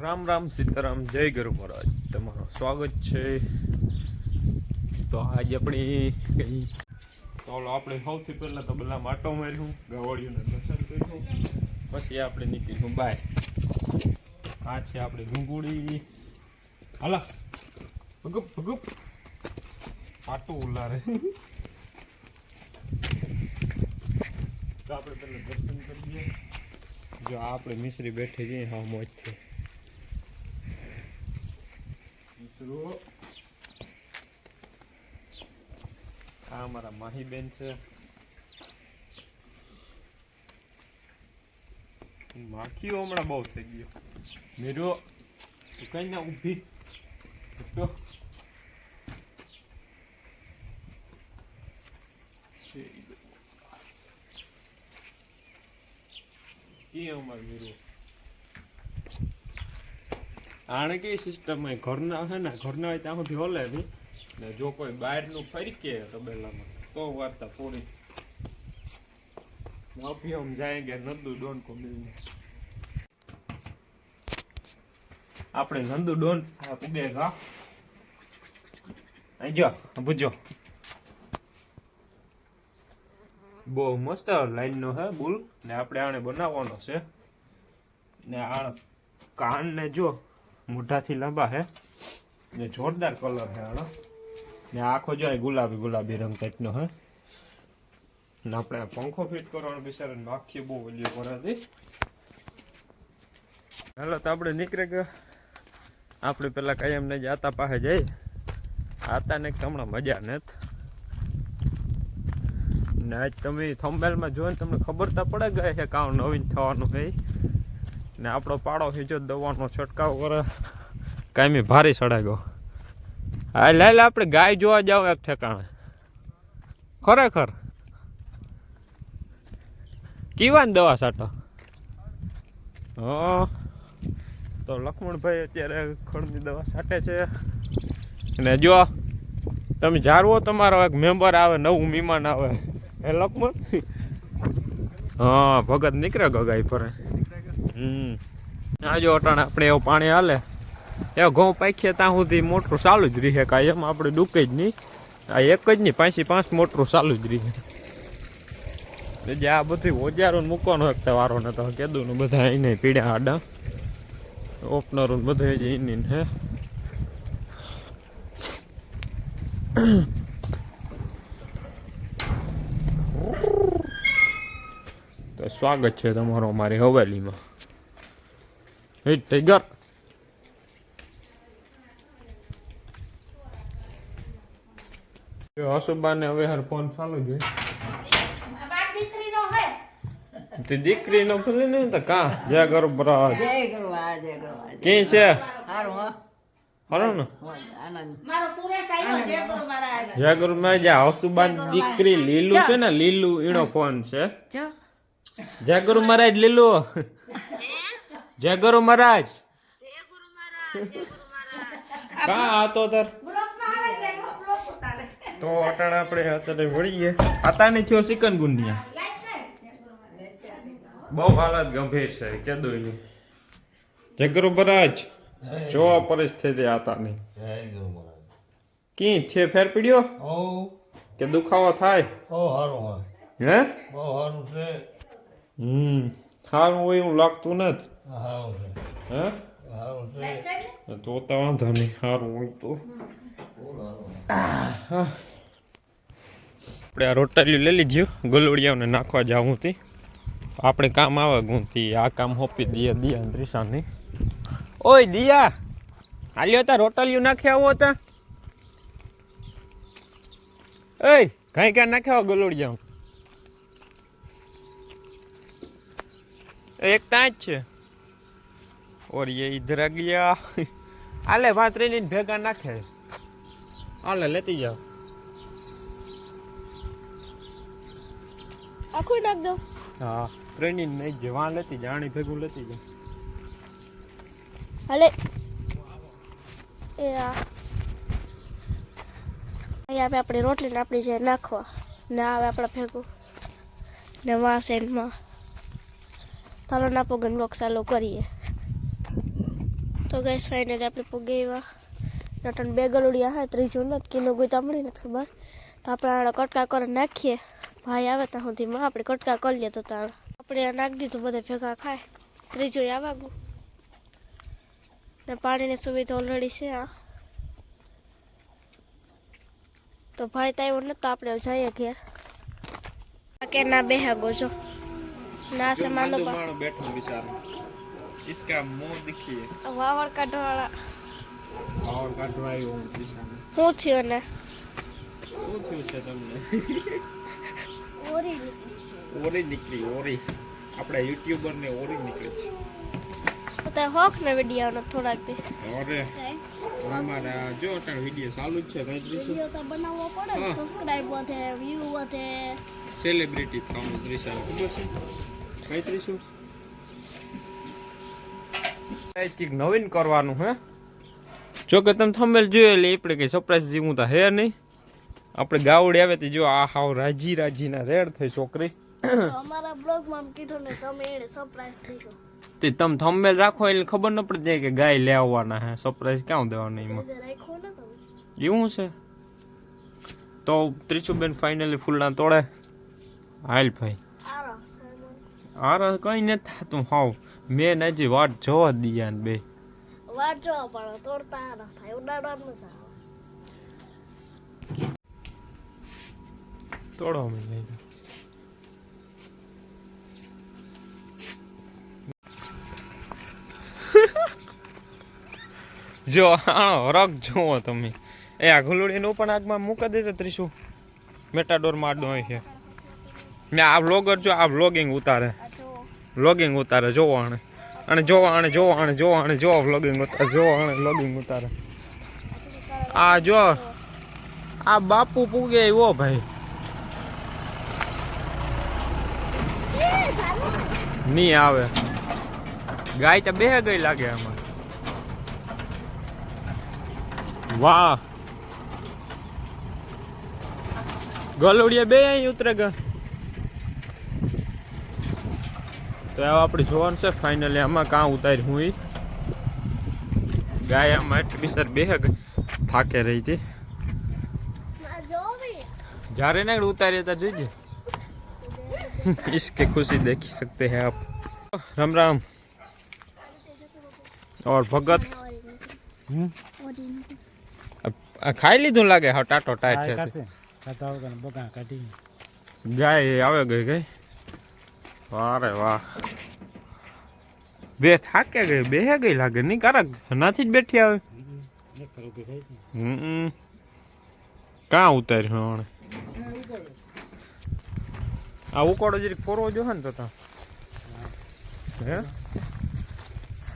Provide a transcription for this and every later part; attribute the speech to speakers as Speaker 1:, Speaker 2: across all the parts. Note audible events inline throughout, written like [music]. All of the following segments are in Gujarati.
Speaker 1: રામ રામ સીતારામ, જય ગુરુ મહારાજ. તમારું સ્વાગત છે. તો આજે આપણે કઈ ચાલો આપણે સૌથી પહેલાં તો બધા માટો માર્યું, ગવાળીઓને દર્શન કર્યું. પછી આપણે નીકળ્યું બાય. આ છે આપણે ડુંગળી. હાલા. ભગુપ ભગુપ. પાટો ઉલારે. તો આપણે પહેલાં દર્શન કરીએ. જો આપણે મિશ્રી બેઠી જઈએ હા, મોજથી. મિત્રો આ અમારા માહીબેન છે. માખીઓ હમણાં બહુ થઈ ગયો. મેરો કઈ ના ઊભી. કે અમાર મેરો? આણે કેવી સિસ્ટમ હોય ઘરના હે ને, ઘરના હોય ત્યાં સુધી ઓલે નહીં ને જો કોઈ બહારનું ફરીકે તબેલામાં, તો વાર્તા પૂરી. માફી સમજાય કે નંદુ ડોન કો આપણે નંદુ ડોન ઉગે ગા. જો બુજો બહુ મસ્ત લાઈન નો હે બુલ. ને આપણે આને બનાવવાનો છે. ને આ કાન ને જો મોઢાથી લાંબા હે. ને જોરદાર કલર હે આનો ને આખો જો ગુલાબી ગુલાબી રંગ ટાઈપનો હે. ને આપણે પંખો ફિટ કરવાનો બિચારાને આખી બહુ ઓલી કરે હાલો, તો આપણે નીકળે ગયા. આપણે પેલા કાયમ ને આતા પાસે જઈ. આતા ને હમણાં મજા નથી. ને આજ તમે થંબેલમાં જોઈને તમને ખબર તો પડે ગઈ છે કામ નવીન થવાનું છે ને આપણો પાડો છે જો દવાનો છંટકાવ કરે. કાયમી ભારી સડાગ્યો હા લે લે આપણે ગાય જોવા જાવ એક ઠેકાણે. ખરેખર. કીવાની દવા સાટો હા. તો લક્ષ્મણભાઈ અત્યારે ખડની દવા છાંટે છે. અને જો તમે જાળવો તમારો એક મેમ્બર આવે નવું મહેમાન આવે. હે લક્ષ્મણ? [laughs] હા ભગત નીકળે ગગાઈ પર હમ. આજો અટાણે આપણે એવું પાણી હાલે. એ ઘઉં પાખીએ ત્યાં સુધી મોટરું ચાલુ જ રહે કાંઈ. એમ આપણે ડૂકે જ નહીં. આ એક જ નહીં, પાંચી પાંચ મોટરું ચાલુ જ રહે. જે આ બધી ઓજારો મૂકવાનો એક વારો તો કીધું ને બધા એને પીડ્યા આડા ઓપનરો ને બધા જ એની હે. તો સ્વાગત છે તમારો અમારી હવેલીમાં. હે ટાઈગર હસુબાને હવે હાર ફોન ચાલુ જ હોય. તે દીકરી નો ભલે ને તો કા? જય ગરુ બરાજ
Speaker 2: જય ગરુ જય
Speaker 1: કે છે?
Speaker 2: હારું હો.
Speaker 1: હરો ને.
Speaker 2: આનંદ.
Speaker 3: મારો સુરેશ આવ્યો જય ગુરુ મહારાજ
Speaker 1: જય ગરમાં હસુબાન દીકરી લીલું છે ને લીલું ઈનો ફોન છે.
Speaker 3: જો.
Speaker 1: જય ગુરુ મહારાજ લીલું જય ગુરુ મહારાજ. કા આતો તો તાર?
Speaker 3: બ્લોકમાં આવે છે બ્લોક
Speaker 1: તો અટાણે આપણે અત્યારે વળીએ. આતાને થયો સિકન ગુંડિયા.
Speaker 3: લાઈટ નહીં જય ગુરુ મહારાજ
Speaker 1: બહુ હાલત ગંભીર છે કે એનું જય ગુરુ મહારાજ. જો આ પરિસ્થિતિ આતાની. કી છે ફેર પડ્યો?
Speaker 4: ઓ.
Speaker 1: કે દુખાવો થાય?
Speaker 4: ઓ સારું હોય.
Speaker 1: હે?
Speaker 4: બહુ સારું છે.
Speaker 1: હમ. સારું હોય એવું લાગતું નથી હે તો તો વાંધો નહીં સારું હોય તો આપણે આ રોટલી લઈ લીધું ગલોડિયાઓને નાખવા જાવું હતી આપણે કામ આવે ગુંથી આ કામ હોપી દઈએ દિયા ત્રિશાની ઓય દિયા! હાલ્યો તા રોટલીઓ નાખ્યા આવો તા. ઓય કાંઈ કાંઈ નાખ્યા ગોલવડિયા એક ત્યાં જ છે. ઓર એ ઇધર ગયા આલે વાંતરીને ભેગા નાખે. આલે લેતી જાઓ.
Speaker 5: આખું નાખ દો.
Speaker 1: હા ત્રણી નહીં જ વાં લેતી જા આણી ભેગું લેતી જા
Speaker 5: હાલે. એ આ. અહીંયા હવે આપણી રોટલીને આપણી જે નાખવા. ને આવે આપણા ભેગું. ને વાસેનમાં. ચાલો ના પગન બ્લોક ચાલુ કરીએ. તો ગેસ ફાઇનલી આપણે પૂગી એવા નટન બે ગલુડિયા હા, ત્રીજું નથી, કિલો કોઈ તાંબડી નથી ખબર. તો આપણે આને કટકા કરી નાખીએ. ભાઈ આવે ત્યાં સુધીમાં, આપણે કટકા કરી લઈએ તો તાણ. આપણે આ નાખી દીધું, બધે ભેગા ખાય. ત્રીજું આવાગું. ને પાણીની સુવિધા ઓલરેડી છે આ તો ભાઈ તો આવ્યો નથી તો આપણે જઈએ ઘેર. આ કે ના બેહાગો જો. ના
Speaker 1: जो
Speaker 5: સામાનો
Speaker 1: मानो मानो बैठो बेचारा इसका मुंह देखिए
Speaker 5: વાવડ કાઢવાળા
Speaker 1: और काटवाई हूँ बेचारा
Speaker 5: શું થયું ને
Speaker 1: શું થયું છે તમને
Speaker 5: ઓરી
Speaker 1: ઓરી નીકળી ઓરી આપણા યુટ્યુબર ને ઓરી નીકળી છે
Speaker 5: તો હોક ને વિડીયો થોડાક દી
Speaker 1: અરે અમારા જો અત્યારે વિડીયો ચાલુ જ છે કઈ ત્રીસું
Speaker 5: વિડીયો તો બનાવવો પડે
Speaker 1: હા.
Speaker 5: સબસ્ક્રાઇબ વધે વ્યૂ વધે
Speaker 1: સેલિબ્રિટી થવાનું ત્રીસા ખબર છે કંઈક નવીન કરવાનું હે. જો કે તમે થંબેલ જોયો એટલે આપણે કઈ સરપ્રાઈઝ જેવું તો હે નહીં. આપણે ગાવડી આવે તો જો આ હાવ રાજી રાજીના રેડ થઈ છોકરી.
Speaker 5: અમારા બ્લોગમાં કીધું ને તમે એને સરપ્રાઈઝ દીધો.
Speaker 1: તે તમે થંબેલ રાખો એટલે ખબર ન પડી જાય કે ગાય લેવાના હે. સરપ્રાઈઝ ક્યાં દેવાના એમાં? એવું છે. તો ત્રીસુબેન ફાઇનલી ફૂલના તોડે. હાલ ભાઈ.
Speaker 5: આરો
Speaker 1: કઈ નથી થતું હાવ. મેં હજી વાટ જોવા દિયા ને બે.
Speaker 5: વાટ જોવા પણ તોડતા ન થાય ઉડાડવાનું મજા
Speaker 1: તોડો અમે લઈ [laughs] જો આણો રગ જુઓ તમે. એ આ ગુલુડીનું પણ આગમાં મૂકી દેતો ત્રીસું. મેટાડોરમાં હોય છે. ને આ વ્લોગર જો આ વ્લોગિંગ ઉતારે. વ્લોગિંગ ઉતારે, જોવો આણે. અને જોવો, આણે જોવો આણે જોવો આણે, જોવો વ્લોગિંગ ઉતારે, જોવો આણે વ્લોગિંગ ઉતારે. આ જો, આ બાપુ પૂગે એવો ભાઈ. નહીં આવે. ગાય તો બે ગઈ લાગે આમાં. વાહ. ગલોડિયા બે અહીં ઉતરે ગયા તો હવે આપણે જોવાનું છે ફાઇનલી આમાં કાં ઉતારી હું ઈ ગાય આમાં એટલી બિચાર બે ગઈ થાકે રહી હતી
Speaker 5: ના જો ભઈ
Speaker 1: જ્યારે ને ઉતારી હતા જોઈજે इसकी खुशी देखी सकते हैं आप राम राम और भगत हम्म, अब आ खाई લીધું લાગે હા ટાટો ટાઈટ છે ગાય આવે ગઈ ગઈ વારે વાહ. બે થાકે ગઈ બે ગઈ લાગે? નહીં કારક નાથી જ બેઠી આવે. હમ. કાં ઉતાર્યું હમણે? આ ઉકોડો જરીક ફોરવો જો ને તો તા. હે?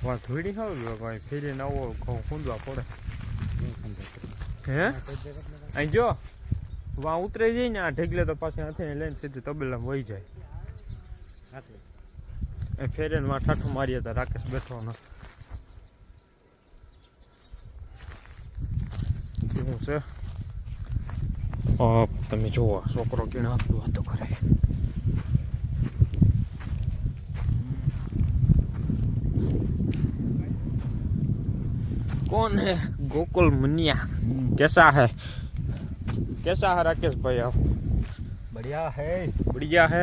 Speaker 1: વાહ ધોડી ખાવ કોઈ ફેરી નવો ઘઉં ખૂંદવા પડે. હે? અહીં જો, વા ઉતરે જાય ને, આ ઢગલે તો પાછી હાથે લઈને સીધી તબેલામાં વહી જાય. એ ફેરેનમાં ઠાઠો માર્યા હતા રાકેશ બેઠો ન કેવું છે તમે જુઓ છોકરો કેણે આપતું વાતો કરે કોણ હે?
Speaker 5: ગોકુલ મુનિયા. કેસા હે? કેસા હે રાકેશ ભાઈ
Speaker 1: આપ બઢિયા હે. બઢિયા હે?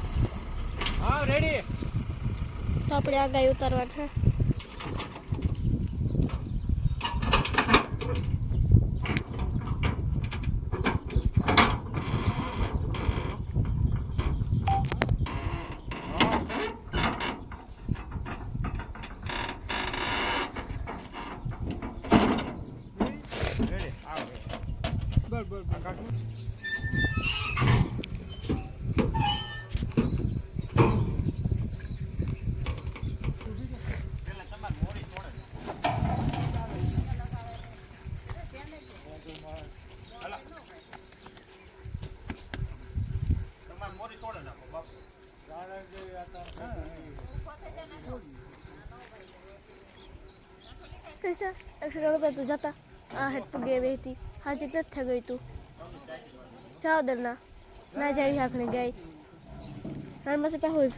Speaker 1: હા રેડી
Speaker 5: તો આપણે આ ગાય ઉતારવાની.
Speaker 1: અઢાર રૂપિયા તું જતા આ હેટ પગે વહેતી હાજી નથી ગઈ તું ચાવદરના ના જાવી હાકણી ગઈ તાર પાસે પે હોય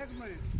Speaker 1: એક મિનિટ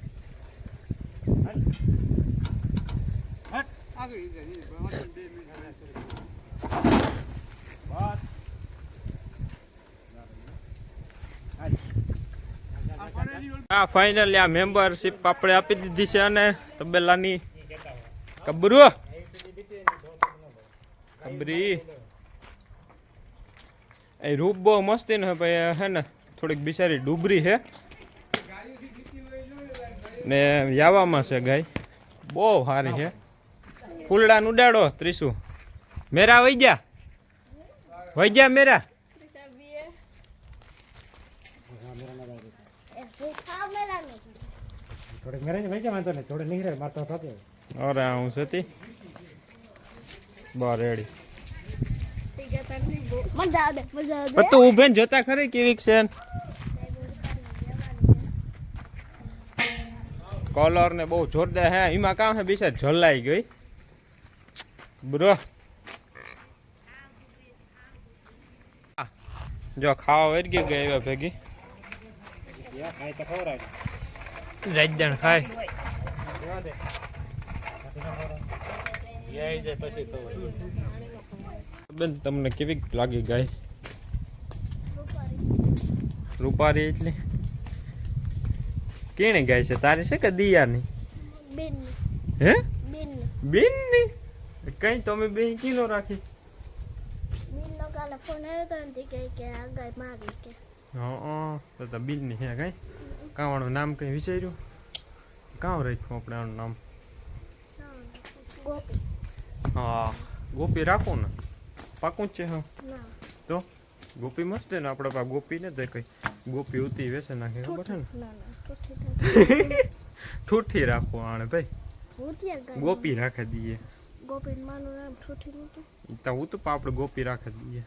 Speaker 1: આ ફાઇનલી આ મેમ્બરશિપ આપણે આપી દીધી છે અને તબેલાની કબરો કબરી. એ રૂપ બહુ મસ્તી ને ભાઈ હે ને, થોડીક બિચારી ડુબરી છે ને યાવામાં છે ગાય. બહુ સારી છે ફૂલડાન ઉડાડો, ત્રીસુ. મેરા વઈ ગયા? વઈ ગયા મેરા? અરે, હું સતી. બાર રેડી. મજા આવે જોતા ખરી કેવી છે? કલર ને બહુ જોરદાર હે એમાં કામ છે, બીજા જલાઈ ગઈ. બ્રો. જો ખાવા વેર ગઈ ગયા એવા ભેગી? રાજદાણ ખાય. બેન તમને કેવી લાગી ગાય? રૂપારી એટલે? કેણે ગાય છે? તારી છે કે દિયાની? હે? બેનની? કઈ તમે બેન કિલો રાખી?
Speaker 5: બિલ નો કાલે ફોન આવ્યો તો એમ કે કે આ ગાય કે.
Speaker 1: હા તો તો બિલની હે કઈ? કાવાનું નામ કઈ વિચાર્યું? કાવ રાખ્યું આપણે આનું નામ?
Speaker 5: ગોપી.
Speaker 1: હા ગોપી રાખો ને. પાકું જ છે હા. તો? ગોપી મસ્ત ને આપણે પા ગોપી ને તો કઈ ગોપી ઉતી વેસે નાખે ખબર છે ને?
Speaker 5: ઠૂઠી. [laughs]
Speaker 1: રાખો. આણે ભાઈ. ગોપી રાખી દઈએ
Speaker 5: ગોપી માનું નામ ઠૂઠી નતું
Speaker 1: તો. હું તો આપણે ગોપી રાખી દઈએ.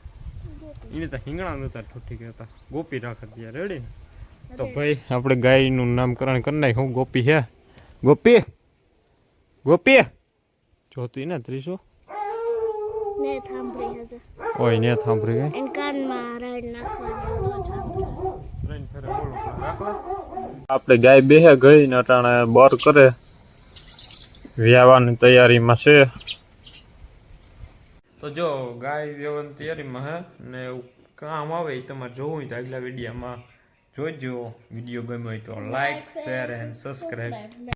Speaker 1: એને તો હિંગણા નતા ઠૂઠી કહેતા. ગોપી રાખી દઈએ રેડી તો ભાઈ આપણે ગાયનું નામકરણ કરી નાખ હું ગોપી હે? ગોપી? ગોપી? જોતી ને ત્રીસો
Speaker 5: ને થાંભળી હજે.
Speaker 1: ઓય ને સાંભળી ગઈ
Speaker 5: એન કાનમાં રાઈડ નાખવાની
Speaker 1: આપણે ગાય બેહે ગઈ ને અટાણે બોર કરે. વ્યાવાની તૈયારીમાં છે. તો જો ગાય વ્યવહારની તૈયારીમાં હે ને એવું કામ આવે એ તમારે જોવું હોય તો આગલા વિડીયામાં જોજો. વીડિયો ગમ્યો હોય તો લાઈક શેર એન્ડ સબસ્ક્રાઈબ